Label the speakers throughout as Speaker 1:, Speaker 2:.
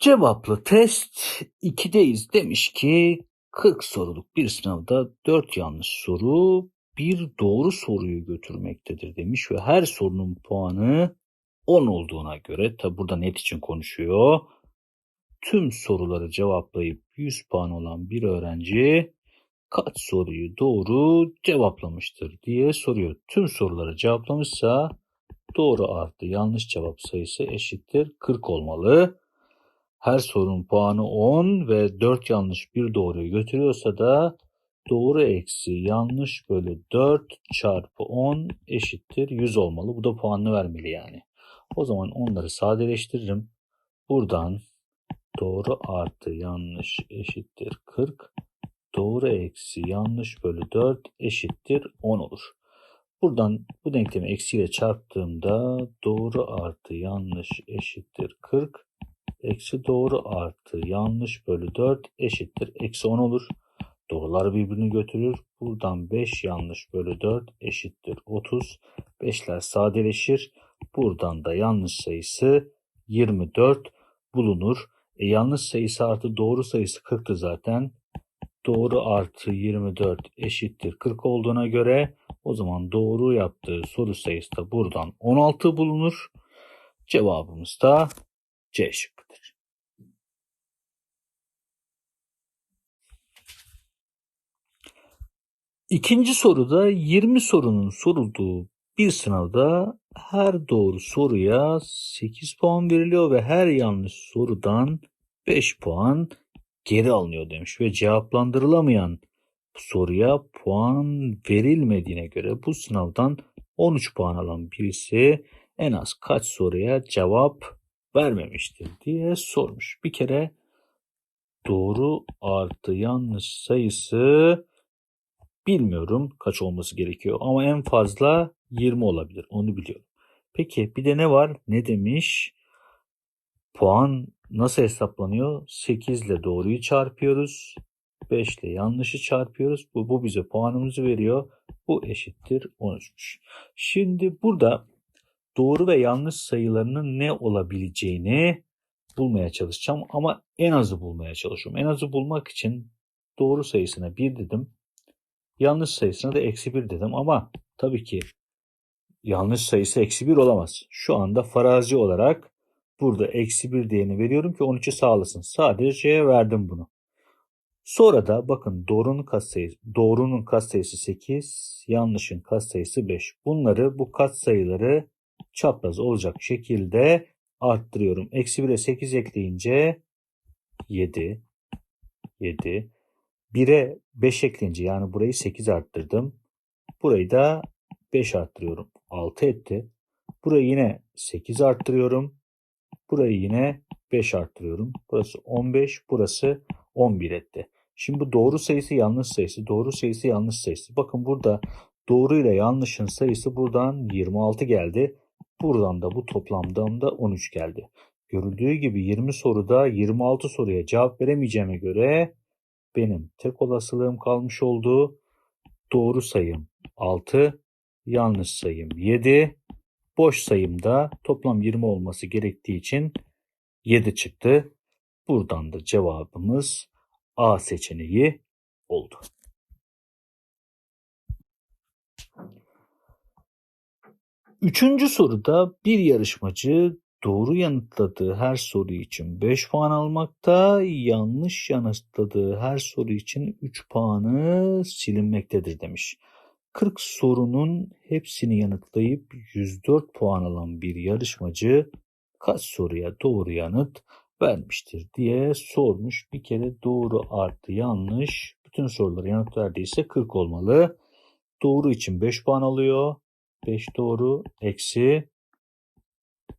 Speaker 1: Cevaplı test 2'deyiz. Demiş ki 40 soruluk bir sınavda 4 yanlış soru bir doğru soruyu götürmektedir demiş ve her sorunun puanı 10 olduğuna göre tabi burada net için konuşuyor. Tüm soruları cevaplayıp 100 puan olan bir öğrenci kaç soruyu doğru cevaplamıştır diye soruyor. Tüm soruları cevaplamışsa doğru artı yanlış cevap sayısı eşittir 40 olmalı. Her sorunun puanı 10 ve 4 yanlış bir doğruyu götürüyorsa da doğru eksi yanlış bölü 4 çarpı 10 eşittir 100 olmalı. Bu da puanını vermeli yani. O zaman onları sadeleştiririm. Buradan doğru artı yanlış eşittir 40. Doğru eksi yanlış bölü 4 eşittir 10 olur. Buradan bu denklemi eksiyle çarptığımda doğru artı yanlış eşittir 40. Eksi doğru artı yanlış bölü 4 eşittir. Eksi 10 olur. Doğrular birbirini götürür. Buradan 5 yanlış bölü 4 eşittir 30. 5'ler sadeleşir. Buradan da yanlış sayısı 24 bulunur. E, yanlış sayısı artı doğru sayısı 40'tı zaten. Doğru artı 24 eşittir 40 olduğuna göre o zaman doğru yaptığı soru sayısı da buradan 16 bulunur. Cevabımız da C şıkkıdır. İkinci soruda 20 sorunun sorulduğu bir sınavda her doğru soruya 8 puan veriliyor ve her yanlış sorudan 5 puan geri alınıyor demiş ve cevaplandırılamayan soruya puan verilmediğine göre bu sınavdan 13 puan alan birisi en az kaç soruya cevap vermemiştir diye sormuş. Bir kere doğru artı yanlış sayısı bilmiyorum kaç olması gerekiyor ama en fazla 20 olabilir onu biliyorum. Peki bir de ne var? Ne demiş? Puan nasıl hesaplanıyor? 8 ile doğruyu çarpıyoruz. 5 ile yanlışı çarpıyoruz. Bu, bu bize puanımızı veriyor. Bu eşittir 13'müş. Şimdi burada doğru ve yanlış sayılarının ne olabileceğini bulmaya çalışacağım ama en azı bulmaya çalışıyorum. En azı bulmak için doğru sayısına 1 dedim. Yanlış sayısına da eksi 1 dedim ama tabii ki yanlış sayısı eksi 1 olamaz. Şu anda farazi olarak burada eksi 1 değerini veriyorum ki 13'ü sağlasın. Sadece verdim bunu. Sonra da bakın doğrunun katsayısı, doğrunun katsayısı 8, yanlışın katsayısı 5. Bunları bu katsayıları çapraz olacak şekilde arttırıyorum. Eksi 1'e 8 ekleyince 7, 7. 1'e 5 ekleyince yani burayı 8 arttırdım. Burayı da 5 arttırıyorum. 6 etti. Burayı yine 8 arttırıyorum. Burayı yine 5 arttırıyorum. Burası 15, burası 11 etti. Şimdi bu doğru sayısı yanlış sayısı, doğru sayısı yanlış sayısı. Bakın burada doğru ile yanlışın sayısı buradan 26 geldi. Buradan da bu toplamda 13 geldi. Görüldüğü gibi 20 soruda 26 soruya cevap veremeyeceğime göre benim tek olasılığım kalmış oldu. Doğru sayım 6, yanlış sayım 7, boş sayımda toplam 20 olması gerektiği için 7 çıktı. Buradan da cevabımız A seçeneği oldu. Üçüncü soruda bir yarışmacı doğru yanıtladığı her soru için 5 puan almakta, yanlış yanıtladığı her soru için 3 puanı silinmektedir demiş. 40 sorunun hepsini yanıtlayıp 104 puan alan bir yarışmacı kaç soruya doğru yanıt vermiştir diye sormuş. Bir kere doğru artı yanlış. Bütün sorulara yanıt verdiyse 40 olmalı. Doğru için 5 puan alıyor. 5 doğru eksi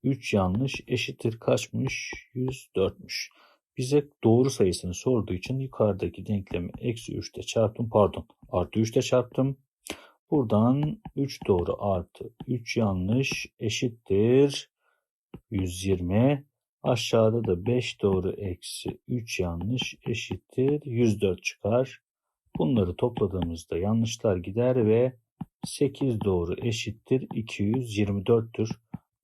Speaker 1: 3 yanlış eşittir kaçmış? 104'müş. Bize doğru sayısını sorduğu için yukarıdaki denklemi eksi 3'te çarptım pardon artı 3'te çarptım. Buradan 3 doğru artı 3 yanlış eşittir 120. Aşağıda da 5 doğru eksi 3 yanlış eşittir 104 çıkar. Bunları topladığımızda yanlışlar gider ve 8 doğru eşittir 224'tür.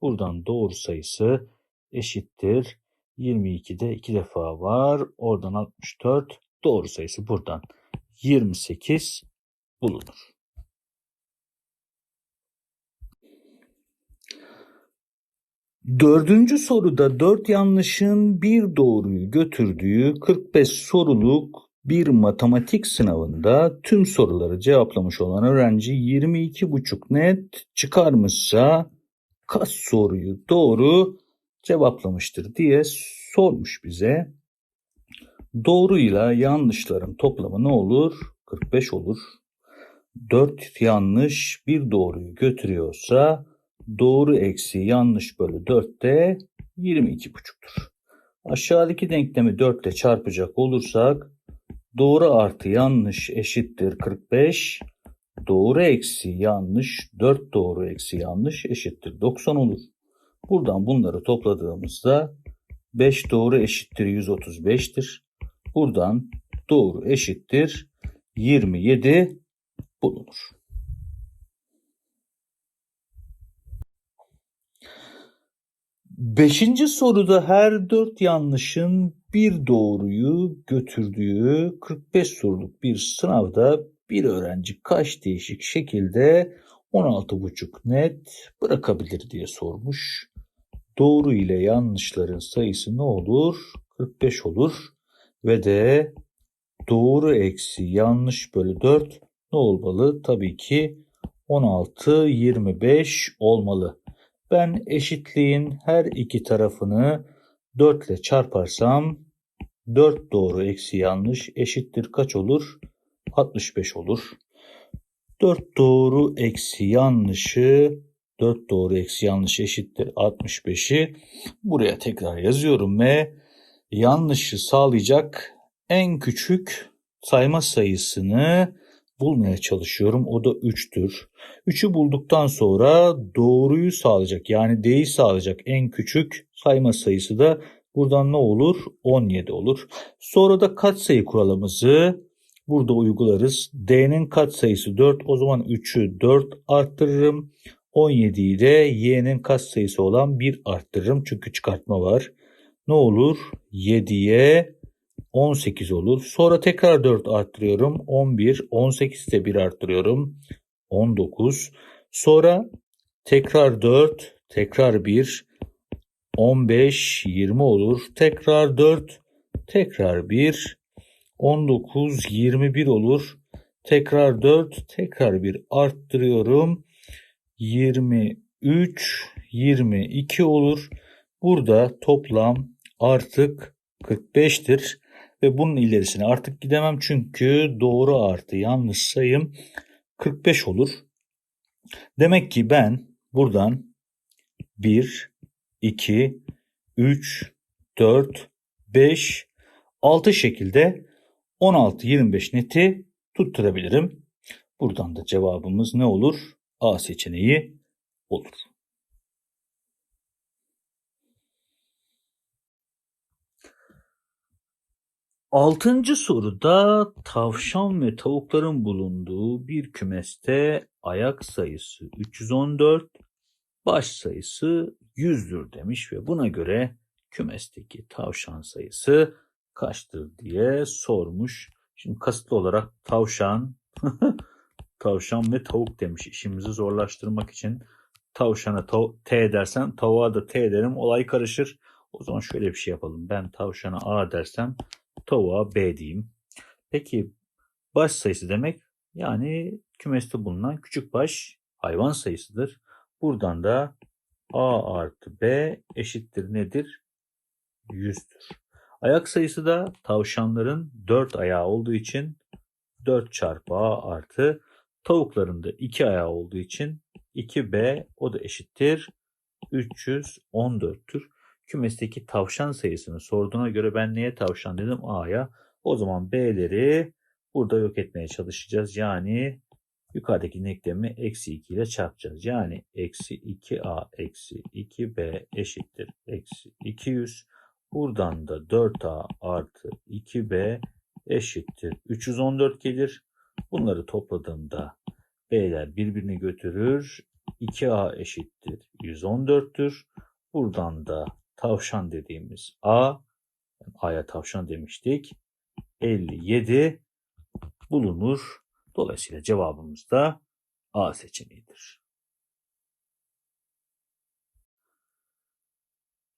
Speaker 1: Buradan doğru sayısı eşittir 22'de 2 defa var. Oradan 64. Doğru sayısı buradan 28 bulunur. Dördüncü soruda dört yanlışın bir doğruyu götürdüğü 45 soruluk bir matematik sınavında tüm soruları cevaplamış olan öğrenci 22,5 net çıkarmışsa kaç soruyu doğru cevaplamıştır diye sormuş bize. Doğruyla yanlışların toplamı ne olur? 45 olur. 4 yanlış bir doğruyu götürüyorsa doğru eksi yanlış bölü 4 de 22,5'tur. Aşağıdaki denklemi 4 ile çarpacak olursak doğru artı yanlış eşittir 45. Doğru eksi yanlış 4 doğru eksi yanlış eşittir 90 olur. Buradan bunları topladığımızda 5 doğru eşittir 135'tir. Buradan doğru eşittir 27 bulunur. Beşinci soruda her dört yanlışın bir doğruyu götürdüğü 45 soruluk bir sınavda bir öğrenci kaç değişik şekilde 16,5 net bırakabilir diye sormuş. Doğru ile yanlışların sayısı ne olur? 45 olur ve de doğru eksi yanlış bölü 4 ne olmalı? Tabii ki 16, 25 olmalı. Ben eşitliğin her iki tarafını 4 ile çarparsam 4 doğru eksi yanlış eşittir kaç olur? 65 olur. 4 doğru eksi yanlışı 4 doğru eksi yanlış eşittir 65'i buraya tekrar yazıyorum ve yanlışı sağlayacak en küçük sayma sayısını bulmaya çalışıyorum. O da 3'tür. 3'ü bulduktan sonra doğruyu sağlayacak yani D'yi sağlayacak en küçük sayma sayısı da buradan ne olur? 17 olur. Sonra da katsayı kuralımızı burada uygularız. D'nin katsayısı 4 o zaman 3'ü 4 arttırırım. 17'yi de y'nin katsayısı olan 1 arttırırım çünkü çıkartma var. Ne olur? 7'ye 18 olur. Sonra tekrar 4 arttırıyorum. 11, 18 de 1 arttırıyorum. 19. Sonra tekrar 4, tekrar 1, 15, 20 olur. Tekrar 4, tekrar 1, 19, 21 olur. Tekrar 4, tekrar 1 arttırıyorum. 23, 22 olur. Burada toplam artık 45'tir ve bunun ilerisine artık gidemem çünkü doğru artı yanlış sayım 45 olur. Demek ki ben buradan 1, 2, 3, 4, 5, 6 şekilde 16-25 neti tutturabilirim. Buradan da cevabımız ne olur? A seçeneği olur. Altıncı soruda tavşan ve tavukların bulunduğu bir kümeste ayak sayısı 314, baş sayısı 100'dür demiş ve buna göre kümesteki tavşan sayısı kaçtır diye sormuş. Şimdi kasıtlı olarak tavşan, tavşan ve tavuk demiş işimizi zorlaştırmak için. Tavşana tav T dersen tavuğa da T derim olay karışır. O zaman şöyle bir şey yapalım. Ben tavşana A dersem tavuğa B diyeyim. Peki baş sayısı demek yani kümeste bulunan küçük baş hayvan sayısıdır. Buradan da A artı B eşittir nedir? 100'dür. Ayak sayısı da tavşanların 4 ayağı olduğu için 4 çarpı A artı tavukların da 2 ayağı olduğu için 2B o da eşittir 314'tür kümesteki tavşan sayısını sorduğuna göre ben neye tavşan dedim? A'ya. O zaman B'leri burada yok etmeye çalışacağız. Yani yukarıdaki denklemi eksi 2 ile çarpacağız. Yani eksi 2A eksi 2B eşittir eksi 200. Buradan da 4A artı 2B eşittir 314 gelir. Bunları topladığımda B'ler birbirini götürür. 2A eşittir 114'tür. Buradan da tavşan dediğimiz A, A'ya tavşan demiştik. 57 bulunur. Dolayısıyla cevabımız da A seçeneğidir.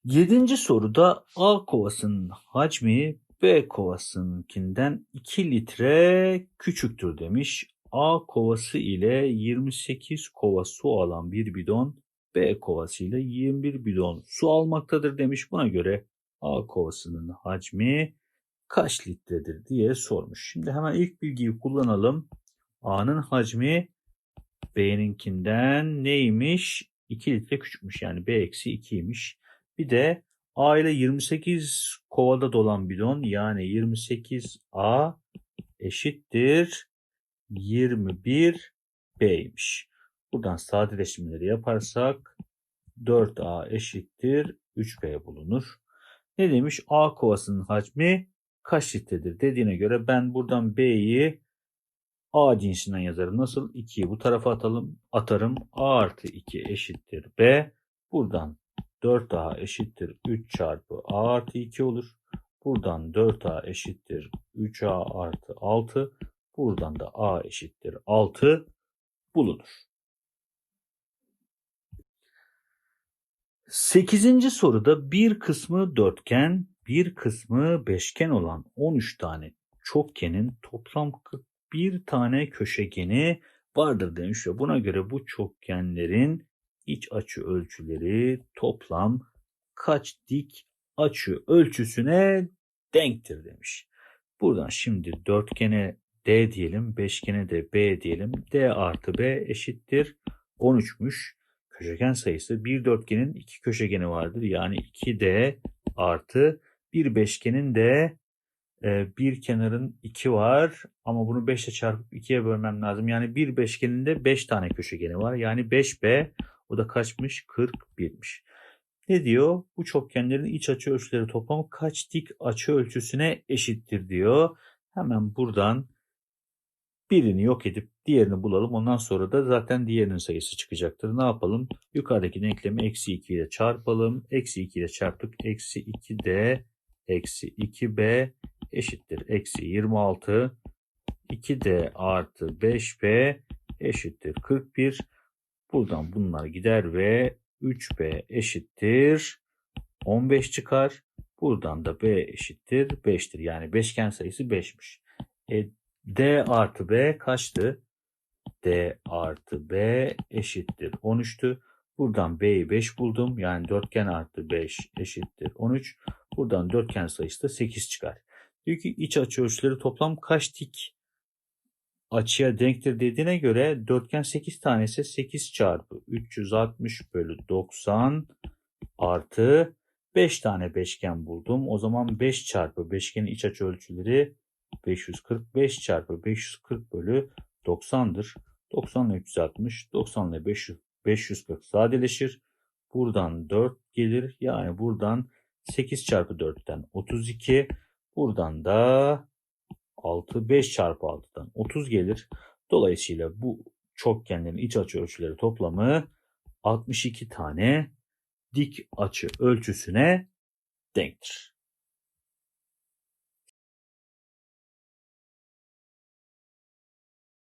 Speaker 1: Yedinci soruda A kovasının hacmi B kovasınınkinden 2 litre küçüktür demiş. A kovası ile 28 kova su alan bir bidon B kovası ile 21 bidon su almaktadır demiş. Buna göre A kovasının hacmi kaç litredir diye sormuş. Şimdi hemen ilk bilgiyi kullanalım. A'nın hacmi B'ninkinden neymiş? 2 litre küçükmüş yani B eksi 2'ymiş. Bir de A ile 28 kovada dolan bidon yani 28A eşittir 21 B'ymiş. Buradan sadeleştirmeleri yaparsak 4A eşittir 3B bulunur. Ne demiş? A kovasının hacmi kaç litredir dediğine göre ben buradan B'yi A cinsinden yazarım. Nasıl? 2'yi bu tarafa atalım. Atarım. A artı 2 eşittir B. Buradan 4A eşittir 3 çarpı A artı 2 olur. Buradan 4A eşittir 3A artı 6. Buradan da A eşittir 6 bulunur. Sekizinci soruda bir kısmı dörtgen, bir kısmı beşgen olan 13 tane çokgenin toplam 41 tane köşegeni vardır demiş ve buna göre bu çokgenlerin iç açı ölçüleri toplam kaç dik açı ölçüsüne denktir demiş. Buradan şimdi dörtgene D diyelim, beşgene de B diyelim. D artı B eşittir 13'müş. Köşegen sayısı bir dörtgenin iki köşegeni vardır. Yani 2D artı bir beşgenin de e, bir kenarın 2 var ama bunu 5 ile çarpıp 2'ye bölmem lazım. Yani bir beşgenin de 5 tane köşegeni var. Yani 5B o da kaçmış? 41'miş. Ne diyor? Bu çokgenlerin iç açı ölçüleri toplamı kaç dik açı ölçüsüne eşittir diyor. Hemen buradan birini yok edip diğerini bulalım. Ondan sonra da zaten diğerinin sayısı çıkacaktır. Ne yapalım? Yukarıdaki denklemi eksi 2 ile çarpalım. Eksi 2 ile çarptık. Eksi 2D eksi 2B eşittir. Eksi 26 2D artı 5B eşittir 41. Buradan bunlar gider ve 3B eşittir 15 çıkar. Buradan da B eşittir 5'tir. Yani beşgen sayısı 5'miş. E, D artı B kaçtı? D artı B eşittir 13'tü. Buradan B'yi 5 buldum. Yani dörtgen artı 5 eşittir 13. Buradan dörtgen sayısı da 8 çıkar. Diyor ki iç açı ölçüleri toplam kaç dik açıya denktir dediğine göre dörtgen 8 tanesi 8 çarpı 360 bölü 90 artı 5 tane beşgen buldum. O zaman 5 çarpı beşgenin iç açı ölçüleri 545 çarpı 540 bölü 90'dır. 90 ile 360, 90 ile 500, 540 sadeleşir. Buradan 4 gelir. Yani buradan 8 çarpı 4'ten 32. Buradan da 6, 5 çarpı 6'dan 30 gelir. Dolayısıyla bu çokgenlerin iç açı ölçüleri toplamı 62 tane dik açı ölçüsüne denktir.